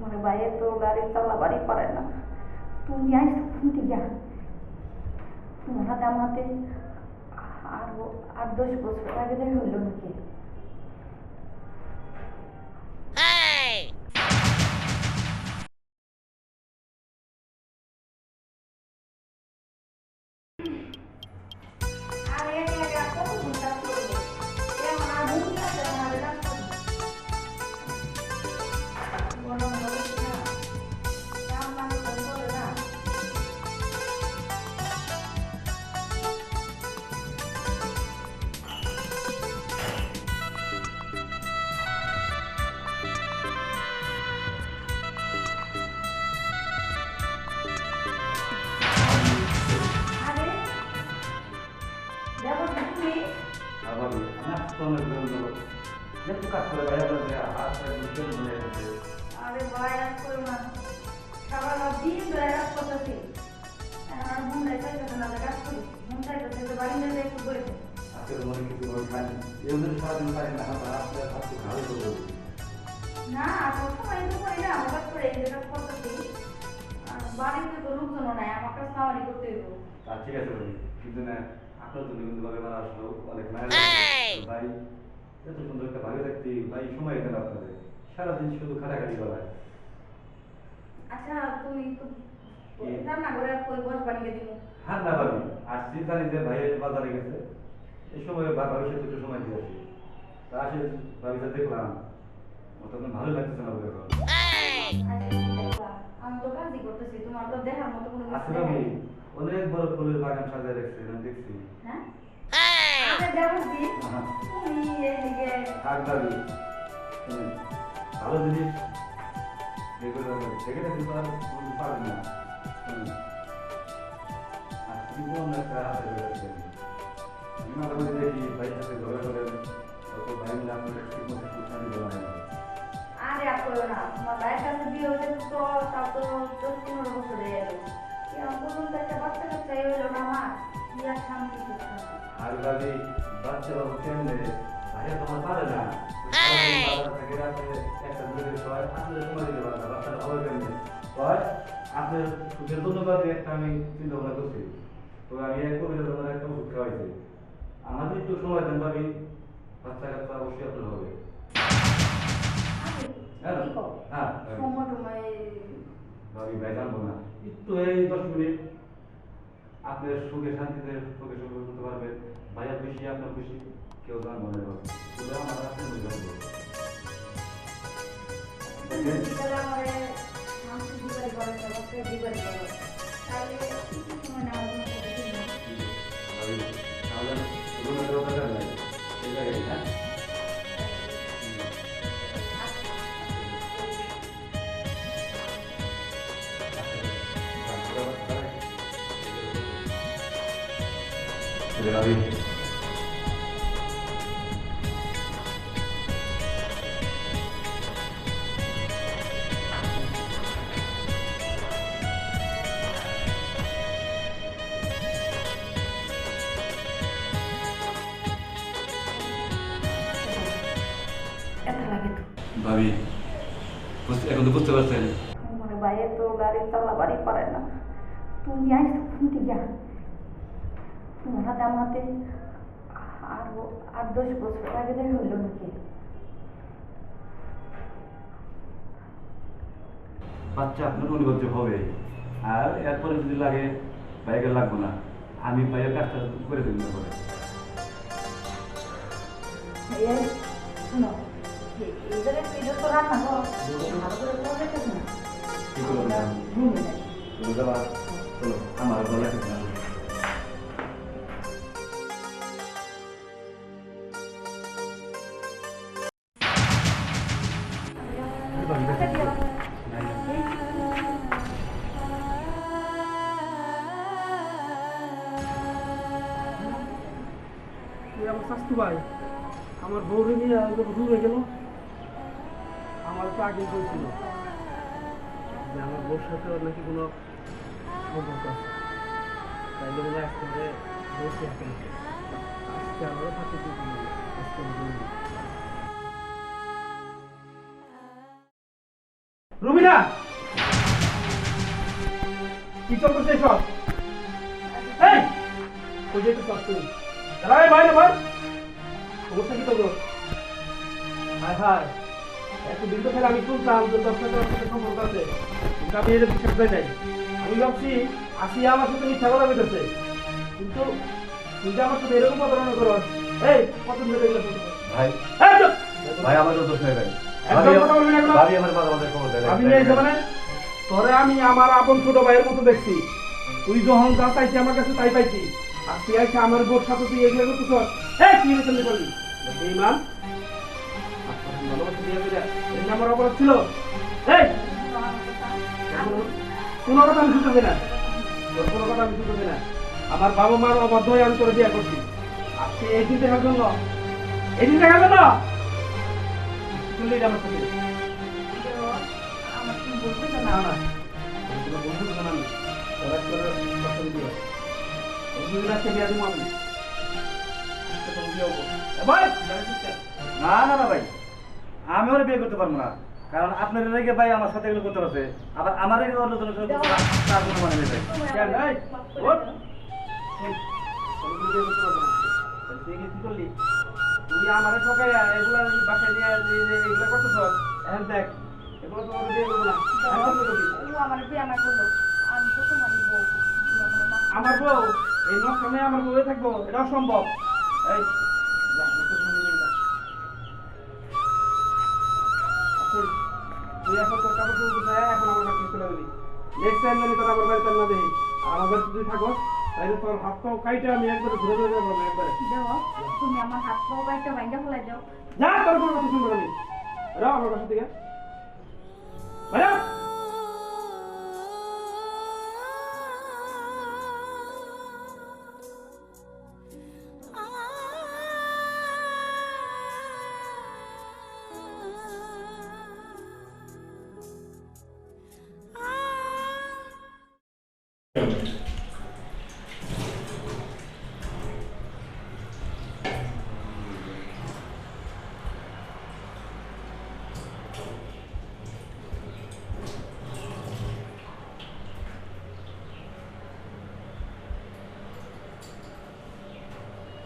মানে বাইরে তো গাড়ি চালাবারই পারে না। তুমি আইসো শুনতে যা তোমার হাতে আমার হাতে আট দশ বছর আগে দেখা হইল নাকি আমার অনেক ধন্যবাদ যেহেতু কাজ করে ভাইয়া বলে হাত মুশকিল হয়ে গেছে আরে ভাই আর করো না সারা দিন কাজ মন না কাজ করি। মন চাইতেছে তো বাড়ি নিয়ে একটু করে আজকে মনে কিছু করে এমনি সারাদিন পারি না আমার আপনার ভালো না তো করি না, হঠাৎ করে এই কাজ বাড়িতে তো লোকজন নাই, আমার সামারি করতে হইব। ঠিক আছে কিন্তু না আপনার জন্য কিন্তু ভাবে মারা আসলো অনেক মায়ের ভাই এত সুন্দর একটা ভাবে থাকতে ভাই সময় দেন আপনাদের। সারাদিন শুধু খাটাখাটি করায় আচ্ছা তুমি একটু রান্না করে কই বস বানিয়ে দিব। হ্যাঁ না ভাবি আসছি জানি যে ভাই বাজারে গেছে। এই সময় ভাবির সাথে একটু সময় দিয়ে আসি। তা আসে ভাবিটা দেখলাম ও তখন ভালো লাগতেছে না বলে এখন। আচ্ছা, আমি তো কাজই করতেছি তোমার তো দেখার মতো কোনো নেই। অনেক বড় ফুলের বাগান সাজায় রাখছে আমি দেখছি? হ্যাঁ? হ্যাঁ। শুনুন, ভালো জিনিস। দেখে যাবেন দেখে দেখে তো আর বলতে না। আর জীবন একটা হাতে ধরে আমি মাঝে মাঝে দেখি ভাইয়ের সাথে ঝগড়া করেন অত ভাই মিলে আপনাদের ঠিক মতো সুখানি আরে না তোমার ভাইয়ের কাছে বিয়ে হয়েছে তো তাও তো দশ পনেরো বছর হয়ে গেল। পর্যন্ত একটা বাচ্চা কাচ্চা হইল না। আমার কি শান্তি করছে আর ভাবি বাচ্চা বাবু কেমনে ভাইয়া তোমার পারে না একটা আপনার সুখের আমি চিন্তা ভাবনা করছি। তো আমি এক কবিতা তোমার একটা ওষুধ খাওয়াইছি। আমাদের একটু সময় দেন ভাবি বাচ্চা কাচ্চা অবশ্যই আপনার হবে। ভাবি ভাই জানব না একটু এই দশ মিনিট আপনার সুখে শান্তিতে সুখে সুখে করতে পারবেন। ভাইয়া খুশি আপনার খুশি কেউ জানব না। শুধু আমার জানব তাহলে তাহলে এই জায়গায় হ্যাঁ ভাবি এখন তো বুঝতে পারছেন। মানে বাইরে তো গাড়ি চালাবারই পারে না। তুমি আইসো শুনতে যা তোমার হাতে আমার আরও আট দশ বছর আগে দেখা হইল নাকি? বাচ্চা আপনার অনুভূতি হবে। আর এরপরে যদি লাগে বাইকে লাগবো না। আমি বাইকের কাজটা করে দেবেন পরে এই শোনো এই- এই আমার স্বাস্থ্য ভাই, আমার বউরে নিয়ে দূরে গেল। আমার তো আগে বলছিল যে আমার বউর সাথে নাকি কোনো সম্পর্ক আছে। তাই জন্য আজকে হাতে আজকে আমারও থাকতে আজকে রুমিনা কি সব এই! ওই যে তো সব তুই? দাঁড়াই ভাই রে ভাই সমস্যা কি তোর? হায় হায়! একটু দিন তো ফেলে আমি শুনতাম যে তোর সাথে ওর সাথে সম্পর্ক আছে। কিন্তু আমি এটা বিশ্বাস করি নাই। আমি ভাবছি আসিয়া আমার সাথে মিথ্যা কথা বলতেছে। কিন্তু তুই যে আমার সাথে এরকম প্রতারণা করো এই? ভাই আমারও দোষ হয়ে গেল তোরে আমি আমার আপন ছোট ভাইয়ের মতো দেখছি। তুই যখন যা চাইছি আমার কাছে তাই পাইছি। আর তুই আইসা আমার বোর সাথে তুই এগুলো করতেছ? এই কি রে চলে করলি? এই মান ভালোবাসা দিয়ে দিলে এর নাম আমার অপরাধ ছিল? এই কোনো কথা আমি শুনতে না। কোনো কথা আমি শুনতে না। আমার বাবা মার অবাধ্য হয়ে আমি তোরে বিয়ে করছি। আর তুই এই দিন দেখার জন্য এই দিন দেখার জন্য শুনলি এটা আমার সাথে আমার তুমি না না না আমি ওরা করে কথা বিয়া দিব আমি? ভাই দাঁড়িয়ে থাক। না না না ভাই। আমি ওর বিয়ে করতে পারব না। কারণ আপনার রেগে ভাই আমার সাথে এগুলো করতে পারছে। আবার আমার রেগে অন্য জনের সাথে তার কোনো মানে নেই ভাই। কেন? এই কি করলি? তুই আমার ঠকাই এগুলা বাসায় নিয়ে এগুলা করতেছ এখন দেখ এগুলো তো বিয়ে করব না আমার বিয়ে না করল আমি তো তোমারই বউ। আমার বউ? এই নষ্ট মেয়ে আমার বউয়ে থাকব এটা অসম্ভব। এই তুই এখন তোর কাপড় এখন আমার কাছে চলে গেলি নেক্সট টাইম যদি তোর আমার বাড়িতে না দেখি আর আমার বাড়িতে তুই থাকো তাহলে তোর হাত পাও কাইটে আমি একবারে ঘুরে ঘুরে যাব আমি একবারে। দেও তুমি আমার হাত পাও বাইটা ভাঙ্গা ফেলাই দাও। যা তোর কোনো কথা শুনব না আমি। বেরো আমার বাসা থেকে বেরো!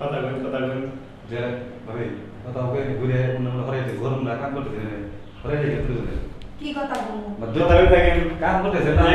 কথা কই কথা কই যে ভাবি কথা ওকে ঘুরে মনে অন্য ঘরে গরম না কাম করতেছে রেখে তুলে কি কথা বলব? কথা কই থাকেন। কাম করতেছে না।